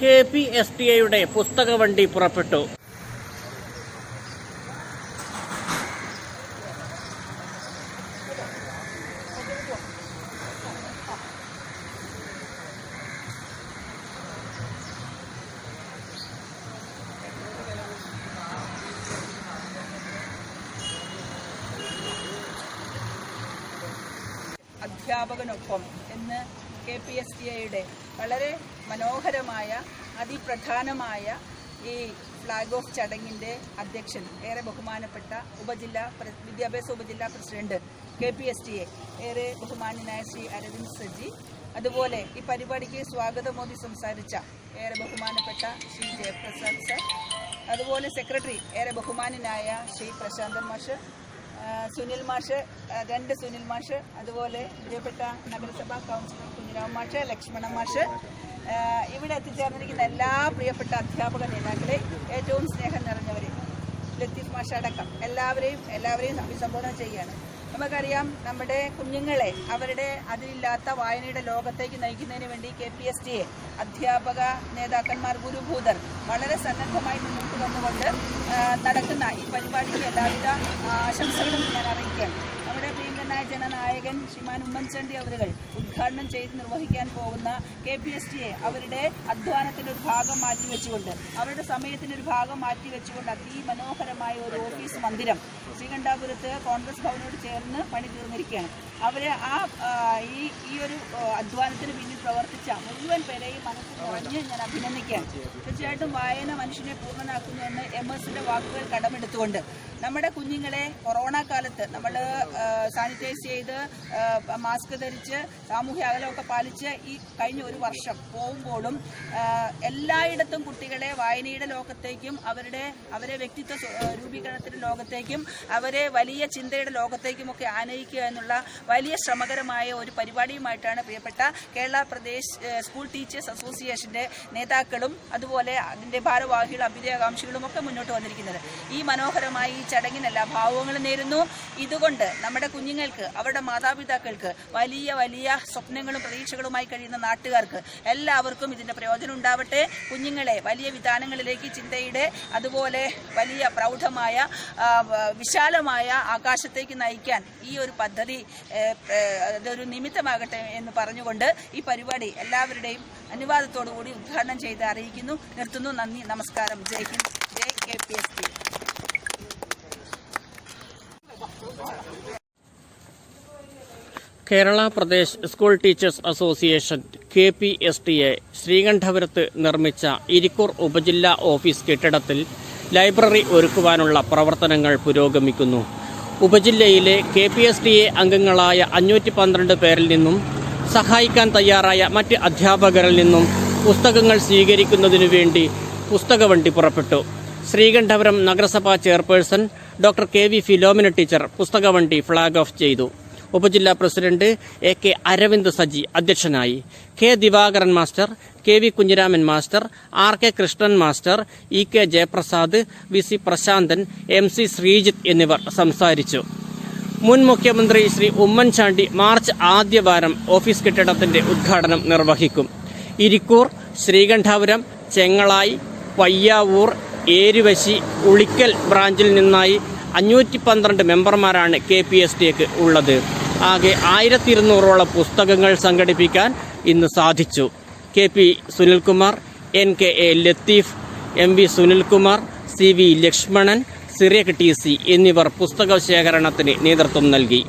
K P S T എയുടെ പുസ്തക വണ്ടി പുറപ്പെട്ടു. അധ്യാപകനൊപ്പം എന്ന് കെ പി എസ് ടി ഐയുടെ വളരെ മനോഹരമായ അതിപ്രധാനമായ ഈ ഫ്ലാഗ് ഓഫ് ചടങ്ങിന്റെ അധ്യക്ഷൻ ഏറെ ബഹുമാനപ്പെട്ട ഉപജില്ലാ വിദ്യാഭ്യാസ ഉപജില്ലാ president K P S T A ഏറെ ബഹുമാന്യനായ ശ്രീ അരവിന്ദ് സജി. അതുപോലെ ഈ പരിപാടിക്ക് സ്വാഗതമോദി സംസാരിച്ച ഏറെ ബഹുമാനപ്പെട്ട ശ്രീ ജയപ്രസാദ് സർ. അതുപോലെ സെക്രട്ടറി ഏറെ ബഹുമാനനായ ശ്രീ പ്രശാന്തൻ മാഷ്. സുനിൽ മാഷ് രണ്ട് സുനിൽ മാഷ് അതുപോലെ പ്രിയപ്പെട്ട നഗരസഭാ കൗൺസിലർ കുഞ്ഞിരാം മാഷ് ലക്ഷ്മണ മാഷ്. ഇവിടെ എത്തിച്ചേർന്നിരിക്കുന്ന എല്ലാ പ്രിയപ്പെട്ട അധ്യാപക നേതാക്കളെ ഏറ്റവും സ്നേഹം നിറഞ്ഞവരെ ലത്തീഫ് മാഷ് അടക്കം എല്ലാവരെയും എല്ലാവരെയും അഭിസംബോധന ചെയ്യാണ് നമുക്കറിയാം നമ്മുടെ കുഞ്ഞുങ്ങളെ അവരുടെ അതിലില്ലാത്ത വായനയുടെ ലോകത്തേക്ക് നയിക്കുന്നതിന് വേണ്ടി കെ പി എസ് ടി അധ്യാപക നേതാക്കന്മാർ ഗുരുഭൂതർ വളരെ സന്നദ്ധമായി മുന്നോട്ട് വന്നുകൊണ്ട് നടക്കുന്ന ഈ പരിപാടിക്ക് എല്ലാവിധ ആശംസകളും ഞാൻ അറിയിക്കുകയാണ്. നമ്മുടെ ജനനായകൻ ശ്രീമാൻ ഉമ്മൻചാണ്ടി അവരുകൾ ഉദ്ഘാടനം ചെയ്ത് നിർവഹിക്കാൻ പോകുന്ന K P S T A അവരുടെ അധ്വാനത്തിന്റെ ഒരു ഭാഗം മാറ്റിവെച്ചുകൊണ്ട് അവരുടെ സമയത്തിന്റെ ഒരു ഭാഗം മാറ്റിവെച്ചുകൊണ്ട് അതിമനോഹരമായ ഒരു ഓഫീസ് മന്ദിരം ശ്രീകണ്ഠാപുരത്ത് കോൺഗ്രസ് ഭവനോട് ചേർന്ന് പണി തീർന്നിരിക്കുകയാണ്. അവരെ ആ ഈ ഈ ഒരു അധ്വാനത്തിന് പിന്നിൽ പ്രവർത്തിച്ച മുഴുവൻ പേരെയും മനസ്സിൽ നിറഞ്ഞ് ഞാൻ അഭിനന്ദിക്കുകയാണ്. തീർച്ചയായിട്ടും വായന മനുഷ്യനെ പൂർണനാക്കുന്നു എന്ന് എം എസിന്റെ വാക്കുകൾ കടമെടുത്തുകൊണ്ട് നമ്മുടെ കുഞ്ഞുങ്ങളെ കൊറോണ കാലത്ത് നമ്മൾ സാനിറ്റൈസ് ചെയ്ത് മാസ്ക് ധരിച്ച് സാമൂഹ്യ അകലമൊക്കെ പാലിച്ച് ഈ കഴിഞ്ഞ ഒരു വർഷം പോകുമ്പോഴും എല്ലായിടത്തും കുട്ടികളെ വായനയുടെ ലോകത്തേക്കും അവരുടെ അവരെ വ്യക്തിത്വ രൂപീകരണത്തിന്റെ ലോകത്തേക്കും അവരെ വലിയ ചിന്തയുടെ ലോകത്തേക്കുമൊക്കെ ആനയിക്കുക എന്നുള്ള വലിയ ശ്രമകരമായ ഒരു പരിപാടിയുമായിട്ടാണ് പ്രിയപ്പെട്ട കേരള പ്രദേശ് സ്കൂൾ ടീച്ചേഴ്സ് അസോസിയേഷന്റെ നേതാക്കളും അതുപോലെ അതിന്റെ ഭാരവാഹികളും അഭ്യുദയകാംക്ഷികളും ഒക്കെ മുന്നോട്ട് വന്നിരിക്കുന്നത്. ഈ മനോഹരമായ ചടങ്ങിനെല്ലാം ഭാവങ്ങളും നേരുന്നു. ഇതുകൊണ്ട് നമ്മുടെ കുഞ്ഞുങ്ങൾക്ക് അവരുടെ മാതാപിതാക്കൾക്ക് വലിയ വലിയ സ്വപ്നങ്ങളും പ്രതീക്ഷകളുമായി കഴിയുന്ന നാട്ടുകാർക്ക് എല്ലാവർക്കും ഇതിന്റെ പ്രയോജനം ഉണ്ടാവട്ടെ. കുഞ്ഞുങ്ങളെ വലിയ വിധാനങ്ങളിലേക്ക് ചിന്തയുടെ അതുപോലെ വലിയ പ്രൗഢമായ വിശാലമായ ആകാശത്തേക്ക് നയിക്കാൻ ഈ ഒരു പദ്ധതി അതൊരു നിമിത്തമാകട്ടെ എന്ന് പറഞ്ഞുകൊണ്ട് ഈ പരിപാടി എല്ലാവരുടെയും അനുവാദത്തോടു കൂടി ഉദ്ഘാടനം ചെയ്ത് അറിയിക്കുന്നു. നിർത്തുന്നു. നന്ദി. നമസ്കാരം. Jai Hind. Jai K P S T Kerala Pradesh school teachers association K P S T A ശ്രീകണ്ഠപുരത്ത് നിർമ്മിച്ച ഇരിക്കൂർ ഉപജില്ലാ ഓഫീസ് കെട്ടിടത്തിൽ ലൈബ്രറി ഒരുക്കുവാനുള്ള പ്രവർത്തനങ്ങൾ പുരോഗമിക്കുന്നു. ഉപജില്ലയിലെ K P S T A അംഗങ്ങളായ അഞ്ഞൂറ്റി പന്ത്രണ്ട് പേരിൽ നിന്നും സഹായിക്കാൻ തയ്യാറായ മറ്റ് അധ്യാപകരിൽ നിന്നും പുസ്തകങ്ങൾ സ്വീകരിക്കുന്നതിനു വേണ്ടി പുസ്തകവണ്ടി പുറപ്പെട്ടു. ശ്രീകണ്ഠപുരം നഗരസഭാ chairperson doctor K V Philomina teacher പുസ്തകവണ്ടി ഫ്ളാഗ് ഓഫ് ചെയ്തു. ഉപജില്ലാ president A K Aravind Saji അധ്യക്ഷനായി. K Divakaran master K V Kunhiraman master R K Krishnan master E K Jayaprasad V C Prasanthan M C Sreejith എന്നിവർ സംസാരിച്ചു. മുൻ മുഖ്യമന്ത്രി ശ്രീ ഉമ്മൻചാണ്ടി മാർച്ച് ആദ്യവാരം ഓഫീസ് കെട്ടിടത്തിന്റെ ഉദ്ഘാടനം നിർവഹിക്കും. ഇരിക്കൂർ ശ്രീകണ്ഠാപുരം ചെങ്ങളായി പയ്യാവൂർ ഏരുവശി ഉളിക്കൽ ബ്രാഞ്ചിൽ നിന്നായി അഞ്ഞൂറ്റി പന്ത്രണ്ട് മെമ്പർമാരാണ് കെ പി എസ് ടിക്ക് ഉള്ളത്. ആകെ ആയിരത്തി ഇരുന്നൂറോളം പുസ്തകങ്ങൾ സംഘടിപ്പിക്കാൻ ഇന്ന് സാധിച്ചു. K P Sunilkumar N K A Latheef M V Sunilkumar C V Lakshmanan Cyriac T C എന്നിവർ പുസ്തക ശേഖരണത്തിന് നേതൃത്വം നൽകി.